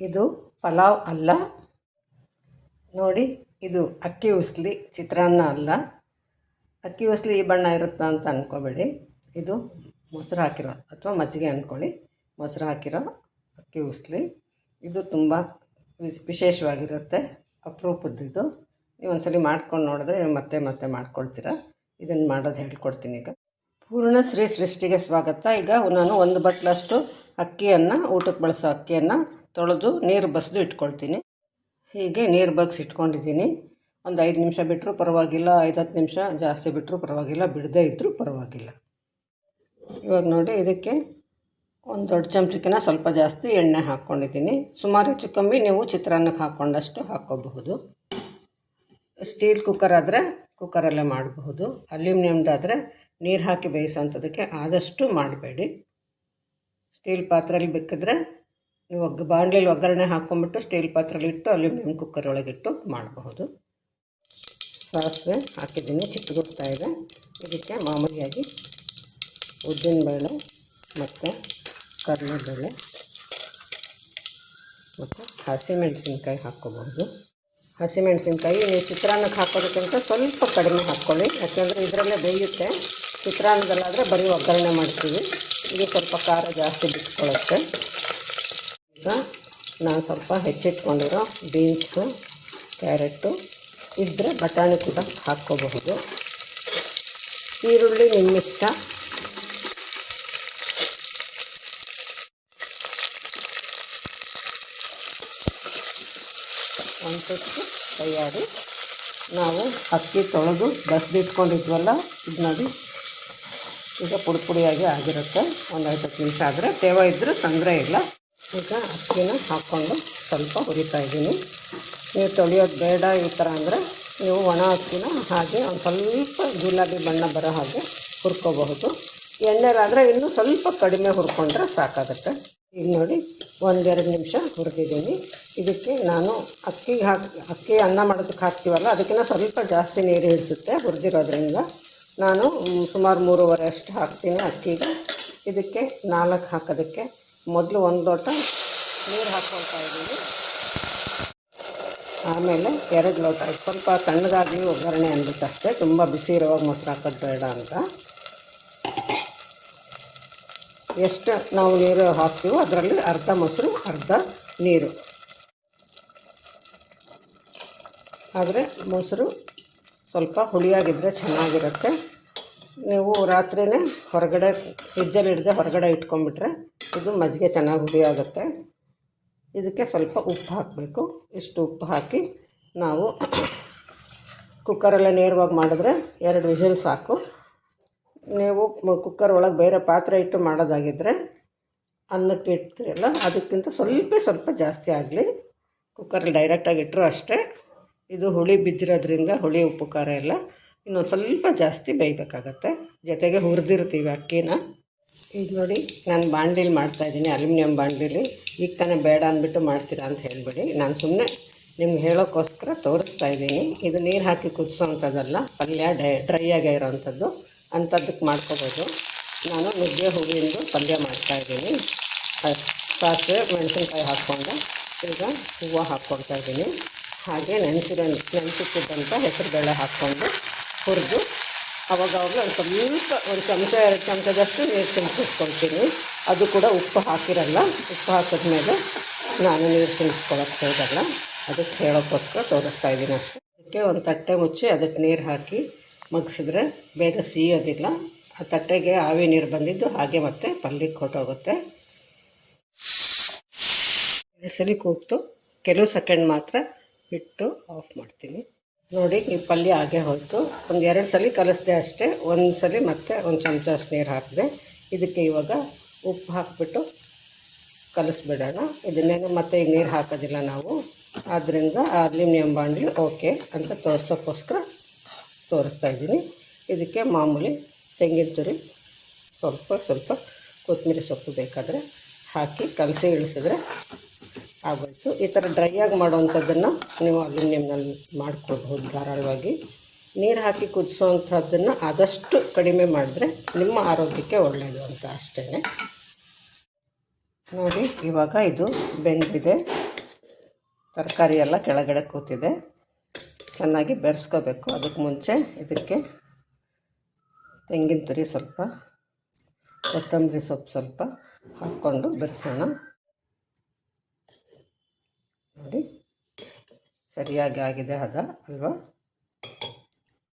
ಇದು ಪಲಾವ್ ಅಲ್ಲ. ನೋಡಿ, ಇದು ಅಕ್ಕಿ ಉಸ್ಲಿ ಚಿತ್ರಾನ್ನ ಅಲ್ಲ. ಅಕ್ಕಿ ಉಸ್ಲಿ ಈ ಬಣ್ಣ ಇರುತ್ತಾ ಅಂತ ಅಂದ್ಕೋಬೇಡಿ ಇದು ಮೊಸರು ಹಾಕಿರೋ, ಅಥವಾ ಮಜ್ಜಿಗೆ ಅಂದ್ಕೊಳ್ಳಿ ಮೊಸರು ಹಾಕಿರೋ ಅಕ್ಕಿ ಉಸ್ಲಿ. ಇದು ತುಂಬ ವಿಶ್- ವಿಶೇಷವಾಗಿರುತ್ತೆ. ಇದು. ನೀವು ಒಂದ್ಸಲಿ ಮಾಡ್ಕೊಂಡು ನೋಡಿದ್ರೆ ಮತ್ತೆ ಮತ್ತೆ ಮಾಡ್ಕೊಳ್ತೀರಾ. ಇದನ್ನು ಮಾಡೋದು ಹೇಳ್ಕೊಡ್ತೀನಿ ಈಗ. ಪೂರ್ಣ ಶ್ರೀ ಸೃಷ್ಟಿಗೆ ಸ್ವಾಗತ. ಈಗ ನಾನು ಒಂದು ಬಟ್ಲಷ್ಟು ಅಕ್ಕಿಯನ್ನು, ಊಟಕ್ಕೆ ಬಳಸೋ ಅಕ್ಕಿಯನ್ನು ತೊಳೆದು ನೀರು ಬಸಿದು ಇಟ್ಕೊಳ್ತೀನಿ. ಹೀಗೆ ನೀರು ಬಗ್ಸಿ ಇಟ್ಕೊಂಡಿದ್ದೀನಿ. ಒಂದು ಐದು ನಿಮಿಷ ಬಿಟ್ಟರು ಪರವಾಗಿಲ್ಲ, ಐದು ಹತ್ತು ನಿಮಿಷ ಜಾಸ್ತಿ ಬಿಟ್ಟರು ಪರವಾಗಿಲ್ಲ, ಬಿಡದೇ ಇದ್ದರೂ ಪರವಾಗಿಲ್ಲ. ಇವಾಗ ನೋಡಿ, ಇದಕ್ಕೆ ಒಂದು ದೊಡ್ಡ ಚಮಚಕ್ಕಿನ ಸ್ವಲ್ಪ ಜಾಸ್ತಿ ಎಣ್ಣೆ ಹಾಕ್ಕೊಂಡಿದ್ದೀನಿ. ಸುಮಾರು ಹೆಚ್ಚು ಕಮ್ಮಿ ನೀವು ಚಿತ್ರಾನ್ನಕ್ಕೆ ಹಾಕ್ಕೊಂಡಷ್ಟು ಹಾಕ್ಕೋಬಹುದು. ಸ್ಟೀಲ್ ಕುಕ್ಕರ್ ಆದರೆ ಕುಕ್ಕರಲ್ಲೇ ಮಾಡಬಹುದು. ಅಲ್ಯೂಮಿನಿಯಮ್ದಾದರೆ ನೀರು ಹಾಕಿ ಬೇಯಿಸೋಂಥದ್ದಕ್ಕೆ ಆದಷ್ಟು ಮಾಡಬೇಡಿ. ಸ್ಟೀಲ್ ಪಾತ್ರೆಯಲ್ಲಿ ಬೇಕಿದ್ರೆ ನೀವು ಒಗ್ಗ ಬಾಣಲೆಯಲ್ಲಿ ಒಗ್ಗರಣೆ ಹಾಕ್ಕೊಂಬಿಟ್ಟು ಸ್ಟೀಲ್ ಪಾತ್ರೆಯಲ್ಲಿ ಇಟ್ಟು ಅಲ್ಯೂಮಿನಿಯಂ ಕುಕ್ಕರ್ ಒಳಗಿಟ್ಟು ಮಾಡಬಹುದು. ಸಾಸಿವೆ ಹಾಕಿದ್ದೀನಿ ಚಿಕ್ಕಗುಡ್ತಾ ಇದೆ. ಇದಕ್ಕೆ ಮಾಮೂಲಿಯಾಗಿ ಉದ್ದಿನಬೇಳೆ ಮತ್ತು ಕಡಲೆಬೇಳೆ ಮತ್ತು ಹಸಿಮೆಣಸಿನ್ಕಾಯಿ ಹಾಕ್ಕೋಬಹುದು ಹಸಿಮೆಣಸಿನ್ಕಾಯಿ ನೀವು ಚಿತ್ರಾನ್ನಕ್ಕೆ ಹಾಕೋದಕ್ಕಿಂತ ಸ್ವಲ್ಪ ಕಡಿಮೆ ಹಾಕ್ಕೊಳ್ಳಿ ಯಾಕೆಂದರೆ ಇದರಲ್ಲೇ ಬೇಯುತ್ತೆ. ಚಿತ್ರಾನ್ನದಲ್ಲಾದರೆ ಬರೀ ಒಗ್ಗರಣೆ ಮಾಡ್ತೀವಿ. ಇದು ಸ್ವಲ್ಪ ಖಾರ ಜಾಸ್ತಿ ಬಿಟ್ಕೊಳ್ಳುತ್ತೆ ಈಗ ನಾನು ಸ್ವಲ್ಪ ಹೆಚ್ಚಿಟ್ಕೊಂಡಿರೋ ಬೀನ್ಸು ಕ್ಯಾರೆಟು ಇದ್ದರೆ ಬಟಾಣಿ ಕೂಡ ಹಾಕ್ಕೋಬಹುದು. ಈರುಳ್ಳಿ ನಿಮ್ಮಿಷ್ಟ. ಒಂದು ತಯಾರಿ ನಾವು ಅಕ್ಕಿ ತೊಳೆದು ಬಸ್ದಿಟ್ಕೊಂಡಿದ್ವಲ್ಲ ಇದು ನೋಡಿ ಈಗ ಪುಡಿ ಪುಡಿಯಾಗಿ ಆಗಿರುತ್ತೆ. ಒಂದು ಐದು ಹತ್ತು ನಿಮಿಷ ಆದರೆ ತೇವ ಇದ್ದರೂ ತೊಂದರೆ ಇಲ್ಲ. ಈಗ ಅಕ್ಕಿನ ಹಾಕ್ಕೊಂಡು ಸ್ವಲ್ಪ ಹುರಿತಾ ಇದ್ದೀನಿ. ನೀವು ತೊಳೆಯೋದು ಬೇಡ ಈ ಥರ ಅಂದರೆ ನೀವು ಒಣ ಅಕ್ಕಿನ ಹಾಗೆ ಒಂದು ಸ್ವಲ್ಪ ಗುಲಾಬಿ ಬಣ್ಣ ಬರೋ ಹಾಗೆ ಹುರ್ಕೋಬಹುದು. ಎಣ್ಣೆಲಾದರೆ ಇನ್ನೂ ಸ್ವಲ್ಪ ಕಡಿಮೆ ಹುರ್ಕೊಂಡ್ರೆ ಸಾಕಾಗುತ್ತೆ. ಈಗ ನೋಡಿ, ಒಂದೆರಡು ನಿಮಿಷ ಹುರಿದಿದ್ದೀನಿ. ಇದಕ್ಕೆ ನಾನು ಅಕ್ಕಿಗೆ ಹಾಕಿ ಅಕ್ಕಿ ಅನ್ನ ಮಾಡೋದಕ್ಕೆ ಹಾಕ್ತೀವಲ್ಲ ಅದಕ್ಕಿಂತ ಸ್ವಲ್ಪ ಜಾಸ್ತಿ ನೀರು ಹಿಡಿಸುತ್ತೆ ಹುರಿದಿರೋದ್ರಿಂದ. ನಾನು ಸುಮಾರು ಮೂರುವರೆ ಅಷ್ಟು ಹಾಕ್ತೀನಿ ಅಕ್ಕಿಗೆ. ಇದಕ್ಕೆ ನಾಲ್ಕು ಹಾಕೋದಕ್ಕೆ ಮೊದಲು ಒಂದು ಲೋಟ ನೀರು ಹಾಕ್ಕೊಳ್ತಾ ಇದ್ದೀನಿ. ಆಮೇಲೆ ಎರಡು ಲೋಟ, ಸ್ವಲ್ಪ ತಣ್ಣಗಾಗಿ ಒಗ್ಗರಣೆ ಅಂದ್ಬಿಟ್ಟು ಅಷ್ಟೇ ತುಂಬ ಬಿಸಿ ಇರುವಾಗ ಮೊಸರು ಹಾಕೋದು ಬೇಡ ಅಂತ. ಎಷ್ಟು ನಾವು ನೀರು ಹಾಕ್ತೀವೋ ಅದರಲ್ಲಿ ಅರ್ಧ ಮೊಸರು, ಅರ್ಧ ನೀರು. ಆದರೆ ಮೊಸರು ಸ್ವಲ್ಪ ಹುಳಿಯಾಗಿದ್ದರೆ ಚೆನ್ನಾಗಿರುತ್ತೆ. ನೀವು ರಾತ್ರಿಯೇ ಹೊರಗಡೆ ಫ್ರಿಜ್ಜಲ್ಲಿ ಹಿಡ್ದೆ ಹೊರಗಡೆ ಇಟ್ಕೊಂಡ್ಬಿಟ್ರೆ ಇದು ಮಜ್ಜಿಗೆ ಚೆನ್ನಾಗಿ ಹುಳಿ ಆಗುತ್ತೆ ಇದಕ್ಕೆ ಸ್ವಲ್ಪ ಉಪ್ಪು ಹಾಕಬೇಕು. ಇಷ್ಟು ಉಪ್ಪು ಹಾಕಿ ನಾವು ಕುಕ್ಕರಲ್ಲೇ ನೇರವಾಗಿ ಮಾಡಿದ್ರೆ ಎರಡು ವಿಷಲ್ ಸಾಕು. ನೀವು ಕುಕ್ಕರ್ ಒಳಗೆ ಬೇರೆ ಪಾತ್ರೆ ಇಟ್ಟು ಮಾಡೋದಾಗಿದ್ದರೆ ಅನ್ನಕ್ಕೆ ಇಡ್ತೀರಲ್ಲ, ಅದಕ್ಕಿಂತ ಸ್ವಲ್ಪ ಸ್ವಲ್ಪ ಜಾಸ್ತಿ ಆಗಲಿ. ಕುಕ್ಕರಲ್ಲಿ ಡೈರೆಕ್ಟಾಗಿ ಇಟ್ಟರು ಅಷ್ಟೇ. ಇದು ಹುಳಿ ಬಿದ್ದಿರೋದ್ರಿಂದ ಹುಳಿ ಉಪ್ಪು ಖಾರ ಎಲ್ಲ ಇನ್ನೊಂದು ಸ್ವಲ್ಪ ಜಾಸ್ತಿ ಬೇಯಬೇಕಾಗತ್ತೆ. ಜೊತೆಗೆ ಹುರಿದಿರ್ತೀವಿ ಅಕ್ಕಿನ. ಈಗ ನೋಡಿ, ನಾನು ಬಾಣಲಿಲಿ ಮಾಡ್ತಾಯಿದ್ದೀನಿ ಅಲ್ಯೂಮಿನಿಯಂ ಬಾಣಲಿಲಿ ಈಗ ತಾನೇ ಬೇಡ ಅಂದ್ಬಿಟ್ಟು ಮಾಡ್ತೀರಾ ಅಂತ ಹೇಳಿಬಿಡಿ. ನಾನು ಸುಮ್ಮನೆ ನಿಮ್ಗೆ ಹೇಳೋಕ್ಕೋಸ್ಕರ ತೋರಿಸ್ತಾ ಇದ್ದೀನಿ. ಇದು ನೀರು ಹಾಕಿ ಕುದಿಸೋವಂಥದ್ದಲ್ಲ ಪಲ್ಯ ಡೈ ಡ್ರೈ ಆಗಿರೋವಂಥದ್ದು ಅಂಥದ್ದಕ್ಕೆ ಮಾಡ್ಕೋಬೋದು. ನಾನು ನುಗ್ಗೆ ಹೂವಿಂದು ಪಲ್ಯ ಮಾಡ್ತಾಯಿದ್ದೀನಿ ಸಾಸಿವೆ, ಮೆಣಸಿನ್ಕಾಯಿ ಹಾಕ್ಕೊಂಡು, ಈಗ ಹೂವು ಹಾಕ್ಕೊಳ್ತಾ ಇದ್ದೀನಿ. ಹಾಗೆ ನೆನೆಸಿರೋ ನೆನೆಸಿಟ್ಟಿದ್ದಂಥ ಹೆಸರುಬೇಳೆ ಹಾಕ್ಕೊಂಡು ಹುರಿದು ಅವಾಗವಾಗ ಒಂದು ಸ್ವಲ್ಪ, ಒಂದು ಚಮಚ, ಎರಡು ಚಮಚದಷ್ಟು ನೀರು ತುಂಬಿಸ್ಕೊಳ್ತೀನಿ ಅದು ಕೂಡ ಉಪ್ಪು ಹಾಕಿರಲ್ಲ, ಉಪ್ಪು ಹಾಕಿದ್ಮೇಲೆ ನಾನು ನೀರು ತುಂಬಿಸ್ಕೊಳಕ್ಕೆ ಹೋಗಲ್ಲ. ಅದಕ್ಕೆ ಹೇಳೋಕ್ಕೋಸ್ಕರ ತೋರಿಸ್ತಾ ಇದ್ದೀನಿ ಅಷ್ಟೇ. ಅದಕ್ಕೆ ಒಂದು ತಟ್ಟೆ ಮುಚ್ಚಿ ಅದಕ್ಕೆ ನೀರು ಹಾಕಿ ಮಗ್ಸಿದ್ರೆ ಬೇಗ ಸಿಯೋದಿಲ್ಲ. ಆ ತಟ್ಟೆಗೆ ಆವಿ ನೀರು ಬಂದಿದ್ದು ಹಾಗೆ ಮತ್ತೆ ಪಲ್ಯಕ್ಕೆ ಕೊಟ್ಟೋಗುತ್ತೆ. ಎರಡು ಸಲ ಕೂಗ್ತು. ಕೆಲವು ಸೆಕೆಂಡ್ ಮಾತ್ರ ಬಿಟ್ಟು ಆಫ್ ಮಾಡ್ತೀನಿ. ನೋಡಿ, ಈ ಪಲ್ಯ ಹಾಗೆ ಹೋಯಿತು. ಒಂದು ಎರಡು ಸಲ ಕಲಿಸ್ದೆ ಅಷ್ಟೇ. ಒಂದು ಸಲ ಮತ್ತೆ ಒಂದು ಚಮಚ ನೀರು ಹಾಕಿದೆ. ಇದಕ್ಕೆ ಇವಾಗ ಉಪ್ಪು ಹಾಕಿಬಿಟ್ಟು ಕಲಿಸ್ಬಿಡೋಣ. ಇದನ್ನೇನು ಮತ್ತೆ ಈಗ ನೀರು ಹಾಕೋದಿಲ್ಲ ನಾವು. ಆದ್ದರಿಂದ ಅಲ್ಯೂಮಿನಿಯಂ ಬಾಂಡ್ಲಿ ಓಕೆ ಅಂತ ತೋರಿಸೋಕ್ಕೋಸ್ಕರ ತೋರಿಸ್ತಾ ಇದ್ದೀನಿ. ಇದಕ್ಕೆ ಮಾಮೂಲಿ ತೆಂಗಿನ ತುರಿ ಸ್ವಲ್ಪ ಸ್ವಲ್ಪ ಕೊತ್ತಂಬರಿ ಸೊಪ್ಪು ಬೇಕಾದರೆ ಹಾಕಿ ಕಲಸಿ ಇಳಿಸಿದ್ರೆ ಆಗೋಯ್ತು. ಈ ಥರ ಡ್ರೈ ಆಗಿ ಮಾಡೋವಂಥದ್ದನ್ನು ನೀವು ಅಲ್ಯೂಮಿನಿಯಂನಲ್ಲಿ ಮಾಡ್ಕೊಳ್ಬಹುದು ಧಾರಾಳವಾಗಿ. ನೀರು ಹಾಕಿ ಕುದಿಸುವಂಥದ್ದನ್ನು ಆದಷ್ಟು ಕಡಿಮೆ ಮಾಡಿದ್ರೆ ನಿಮ್ಮ ಆರೋಗ್ಯಕ್ಕೆ ಒಳ್ಳೆಯದು ಅಂತ ಅಷ್ಟೇ ನೋಡಿ, ಇವಾಗ ಇದು ಬೆಂದಿದೆ. ತರಕಾರಿ ಎಲ್ಲ ಕೆಳಗಡೆ ಕೂತಿದೆ. ಚೆನ್ನಾಗಿ ಬೆರೆಸ್ಕೋಬೇಕು. ಅದಕ್ಕೆ ಮುಂಚೆ ಇದಕ್ಕೆ ತೆಂಗಿನ ತುರಿ ಸ್ವಲ್ಪ, ಕೊತ್ತಂಬರಿ ಸೊಪ್ಪು ಸ್ವಲ್ಪ ಹಾಕ್ಕೊಂಡು ಬೆರೆಸೋಣ. ನೋಡಿ. ಸರಿಯಾಗಿ ಆಗಿದೆ ಹದ ಅಲ್ವಾ?